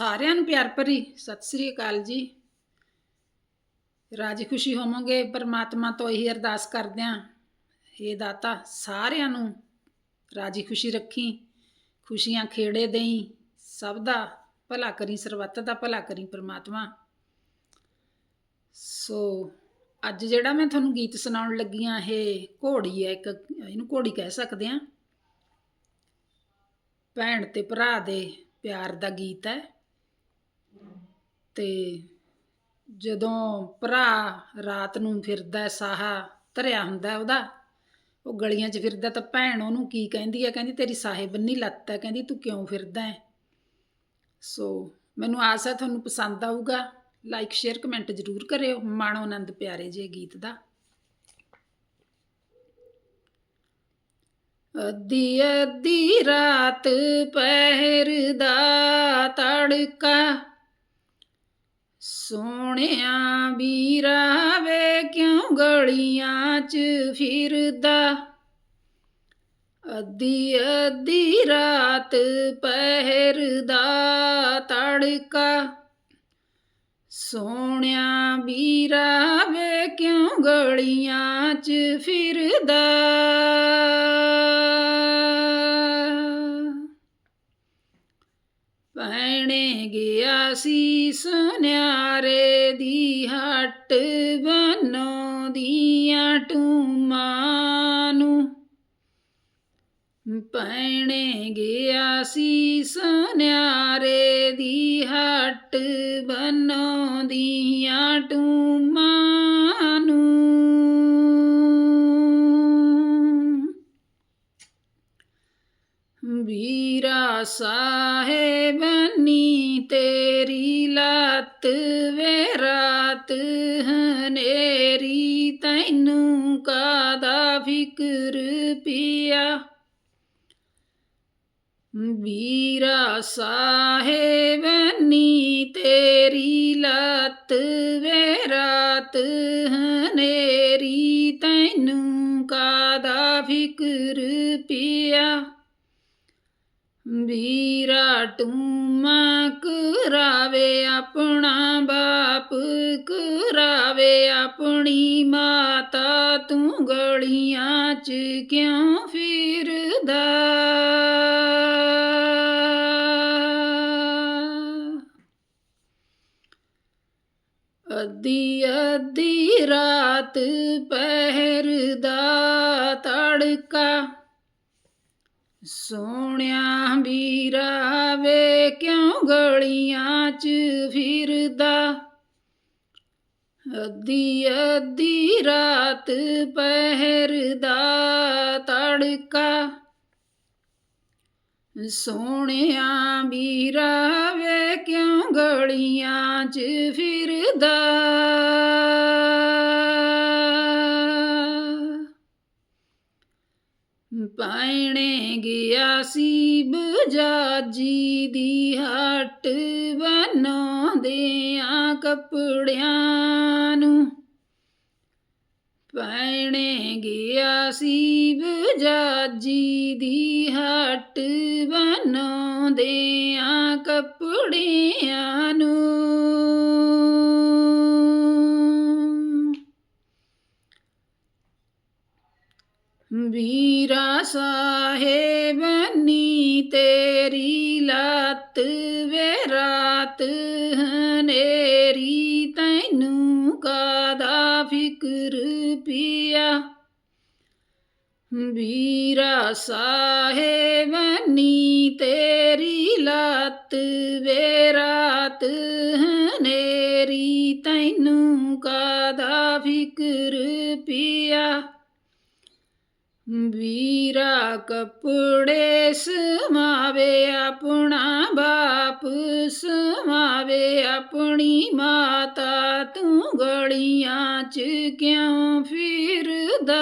ਸਾਰਿਆਂ ਨੂੰ ਪਿਆਰ ਭਰੀ ਸਤਿ ਸ੍ਰੀ ਅਕਾਲ ਜੀ। ਰਾਜੀ ਖੁਸ਼ੀ ਹੋਵੋਗੇ, ਪਰਮਾਤਮਾ ਤੋਂ ਇਹੀ ਅਰਦਾਸ ਕਰਦੇ ਹਾਂ हे ਦਾਤਾ, ਸਾਰਿਆਂ ਨੂੰ ਰਾਜੀ ਖੁਸ਼ੀ ਰੱਖੀ, ਖੁਸ਼ੀਆਂ ਖੇੜੇ ਦੇਈ, ਸਭ ਦਾ ਭਲਾ ਕਰੀ, ਸਰਬੱਤ ਦਾ ਭਲਾ ਕਰੀ ਪਰਮਾਤਮਾ। ਸੋ ਅੱਜ ਜਿਹੜਾ ਮੈਂ ਤੁਹਾਨੂੰ ਗੀਤ ਸੁਣਾਉਣ ਲੱਗੀ ਆ, ਇਹ ਘੋੜੀ ਹੈ, ਇੱਕ ਇਹਨੂੰ ਘੋੜੀ ਕਹਿ ਸਕਦੇ ਆ। ਭੈਣ ਤੇ ਭਰਾ ਦੇ ਪਿਆਰ ਦਾ ਗੀਤ ਹੈ। ਤੇ ਜਦੋਂ ਭਰਾ ਰਾਤ ਨੂੰ ਫਿਰਦਾ ਸਾਹਾ ਧਰਿਆ ਹੁੰਦਾ ਉਹਦਾ, ਉਹ ਗਲੀਆਂ 'ਚ ਫਿਰਦਾ ਤਾਂ ਭੈਣ ਉਹਨੂੰ ਕੀ ਕਹਿੰਦੀ ਹੈ? ਕਹਿੰਦੀ, ਤੇਰੀ ਸਾਹੇ ਬੰਨੀ ਲੱਤ ਹੈ। ਕਹਿੰਦੀ, ਤੂੰ ਕਿਉਂ ਫਿਰਦਾ ਹੈ? ਸੋ ਮੈਨੂੰ ਆਸ ਹੈ ਤੁਹਾਨੂੰ ਪਸੰਦ ਆਊਗਾ। ਲਾਈਕ ਸ਼ੇਅਰ ਕਮੈਂਟ ਜ਼ਰੂਰ ਕਰਿਓ। ਮਾਣੋ ਆਨੰਦ ਪਿਆਰੇ ਜੇ ਗੀਤ ਦਾ। ਅੱਧੀ ਅੱਧੀ ਰਾਤ ਪਹਿਰ ਦਾ ਤੜਕਾ ਸੋਹਣਿਆ ਵੀਰਾ ਵੇ ਕਿਉਂ ਗਲੀਆਂ 'ਚ ਫਿਰਦਾ? ਅੱਧੀ ਅੱਧੀ ਰਾਤ ਪਹਿਰ ਦਾ ਤੜਕਾ। ਸੋਹਣਿਆ ਵੀਰਾ ਵੇ ਕਿਉਂ ਗਲੀਆਂ 'ਚ ਫਿਰਦਾ? ਭੈਣੇ ਗਿਆ ਸੀ ਸੁਨਿਆਰੇ ਦੀ ਹੱਟ ਬਨੋ ਦੀਆਂ ਟੂਮਾਂ ਨੂੰ। ਭੈਣੇ ਗਿਆ ਸੀ ਸੁਨਿਆਰੇ ਦੀ ਹੱਟ ਬਨੋ ਦੀਆਂ ਟੂਮਾਂ ਨੂੰ। ਵੀਰਾ ਸਾਹਿਬਨੀ ਤੇਰੀ ਲੱਤ ਵੇ ਰਾਤ ਹਨੇਰੀ ਤੈਨੂੰ ਕਾਦਾ ਫਿਕਰ ਪਿਆ ਵੀਰਾ ਸਾਹਿਬਨੀ ਤੇਰੀ ਲੱਤ ਵੇ ਰਾਤ ਹਨੇਰੀ ਤੈਨੂੰ ਕਾਦਾ ਫਿਕਰ ਪਿਆ ਵੀਰਾ ਟੂਮਾ ਕਰਾਵੇ ਆਪਣਾ ਬਾਪ, ਕਰਾਵੇ ਆਪਣੀ ਮਾਤਾ, ਤੂੰ ਗਲੀਆਂ 'ਚ ਕਿਉਂ ਫਿਰਦਾ? ਅੱਧੀ ਅੱਧੀ ਰਾਤ ਪਹਿਰਦਾ ਤੜਕਾ ਸੋਹਣਿਆ ਵੀਰਾ ਵੇ ਕਿਉਂ ਗਲੀਆਂ 'ਚ ਫਿਰਦਾ? ਅੱਧੀ ਅੱਧੀ ਰਾਤ ਪਹਿਰ ਦਾ ਤੜਕਾ। ਸੋਹਣਿਆ ਵੀਰਾ ਵੇ ਕਿਉਂ ਗਲੀਆਂ 'ਚ ਫਿਰਦਾ? ਪਾਇਣੇ ਗਿਆ ਸੀ ਬਜਾਜੀ ਦੀ ਹੱਟ ਬਣਾਉਂਦਿਆਂ ਕੱਪੜਿਆਂ ਨੂੰ। ਪਾਇਣੇ ਗਿਆ ਸੀ ਬਜਾਜੀ ਦੀ ਹੱਟ ਬਣਾਉਂਦਿਆਂ ਕੱਪੜਿਆਂ ਨੂੰ। ਵੀਰਾ ਸਾਹਿਬਨੀ ਤੇਰੀ ਲੱਤ ਵੇ ਰਾਤ ਹਨੇਰੀ, ਤੈਨੂੰ ਕਾਦਾ ਫਿਕਰ ਪਿਆ? ਵੀਰਾ ਸਾਹਿਬਨੀ ਤੇਰੀ ਲੱਤ ਵੇ ਰਾਤ ਹਨੇਰੀ, ਤੈਨੂੰ ਕਾਦਾ ਫਿਕਰ ਪਿਆ? ਵੀਰਾ ਕੱਪੜੇ ਸਮਾਵੇ, ਆਪਣਾ ਬਾਪ ਸਮਾਵੇ, ਆਪਣੀ ਮਾਤਾ ਤੂੰ ਗਲੀਆਂ 'ਚ ਕਿਉਂ ਫਿਰਦਾ?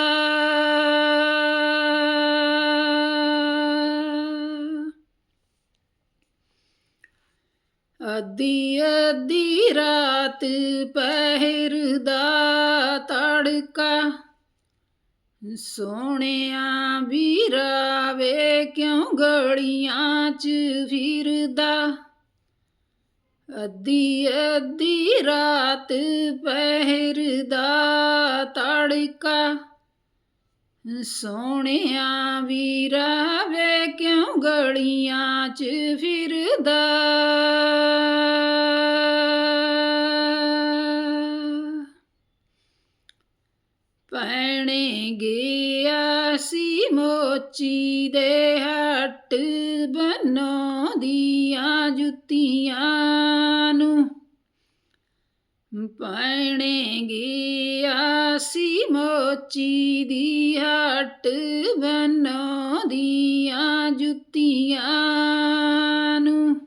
ਅੱਧੀ ਅੱਧੀ ਰਾਤ ਪਹਿਰਦਾ ਤੜਕਾ ਸੋਹਣਿਆ ਵੀਰਾ ਵੇ ਕਿਉਂ ਗਲੀਆਂ 'ਚ ਫਿਰਦਾ? ਅੱਧੀ ਅੱਧੀ ਰਾਤ ਪਹਿਰਦਾ ਤੜਕਾ। ਸੋਹਣਿਆ ਵੀਰਾ ਵੇ ਕਿਉਂ ਗਲੀਆਂ 'ਚ ਫਿਰਦਾ? ਗਿਆ ਸੀ ਮੋਚੀ ਦੇ ਹੱਟ ਬਨੋ ਦੀਆਂ ਜੁੱਤੀਆਂ ਨੂੰ। ਪੈਣੇ ਗਿਆ ਸੀ ਮੋਚੀ ਦੀ ਹੱਟ ਬਨੋ ਦੀਆਂ ਜੁੱਤੀਆਂ ਨੂੰ।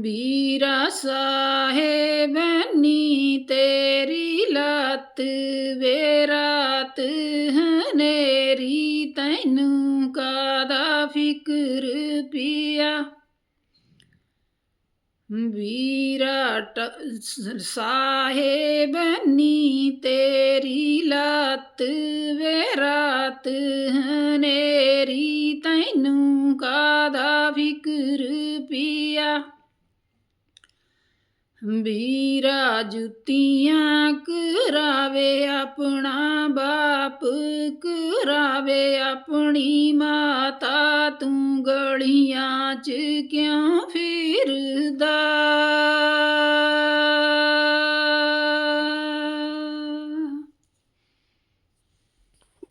ਵੀਰਾ ਸਾਹਿਬ ਨੀ ਤੇਰੀ ਲੱਤ ਵੇ ਰਾਤ ਹਨੇਰੀ ਤੈਨੂੰ ਕਾਦਾ ਫਿਕਰ ਪਿਆ? ਵੀਰਾ ਟ- ਸਾਹਿਬ ਨੀ ਤੇਰੀ ਲੱਤ ਵੇ ਰਾਤ ਹਨੇਰੀ ਤੈਨੂੰ ਕਾਦਾ ਫਿਕਰ ਪਿਆ? ਵੀਰਾ ਜੁੱਤੀਆਂ ਕਰਾਵੇ ਆਪਣਾ ਬਾਪ ਕਰਾਵੇ ਆਪਣੀ ਮਾਤਾ ਤੂੰ ਗਲੀਆਂ 'ਚ ਕਿਉਂ ਫਿਰਦਾ?